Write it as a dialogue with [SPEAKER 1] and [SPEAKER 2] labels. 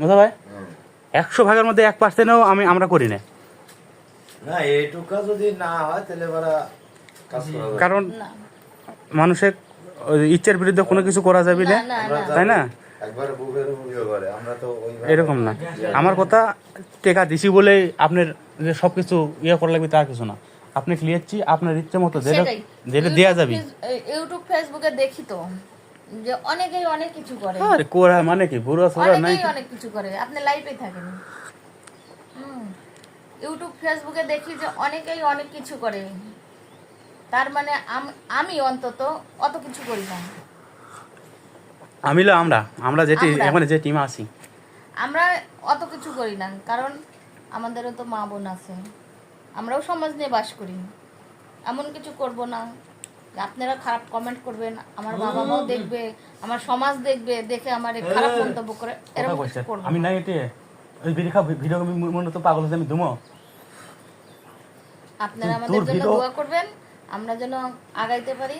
[SPEAKER 1] বুঝা ভাই? একশো ভাগের মধ্যে এক পার্সেন্টও আমি আমরা করি না।
[SPEAKER 2] না এইটুকা যদি না হয় তাহলে
[SPEAKER 1] কারণ মানুষের ইচ্ছার বিরুদ্ধে কোনো কিছু করা যাবে না। তাই না? এরকম না। আমার কথা টেকা দিছি বলে আপনার যে সব কিছু ইয়ে করা লাগবে তার কিছু না। আপনি ক্লিয়ারছি আপনার ইচ্ছে মতো যেটা যেটা দেওয়া যাবে।
[SPEAKER 3] ইউটিউব ফেসবুকে দেখি তো। যে অনেকেই অনেক কিছু করে।
[SPEAKER 1] আরে কোরা মানে কি? বুড়া সোরা নাই
[SPEAKER 3] অনেকেই অনেক কিছু করে আপনি লাইভে থাকেন। ইউটিউব ফেসবুকে দেখি যে অনেকেই অনেক কিছু করে। তার মানে আমি অন্তত অত কিছু করি না।
[SPEAKER 1] আমি আমরা আমরা যেটি। এখন যে টিম আছি।
[SPEAKER 3] আমরা অত কিছু করি না কারণ আমাদেরও তো মা বোন আছে। আমরাও সমাজ নিয়ে বাস করি। এমন কিছু করব না। আপনারা খারাপ কমেন্ট করবেন আমার বাবা মাও দেখবে আমার সমাজ দেখবে দেখে আমার খারাপ মন্তব্য করে এরকম
[SPEAKER 1] আমি। নাই এতে। ওই ভিডিও ভিডিও আমি মনে তো পাগল আমি দুমো
[SPEAKER 3] আপনারা আমাদের জন্য দোয়া করবেন আমরা যেন আগাইতে পারি।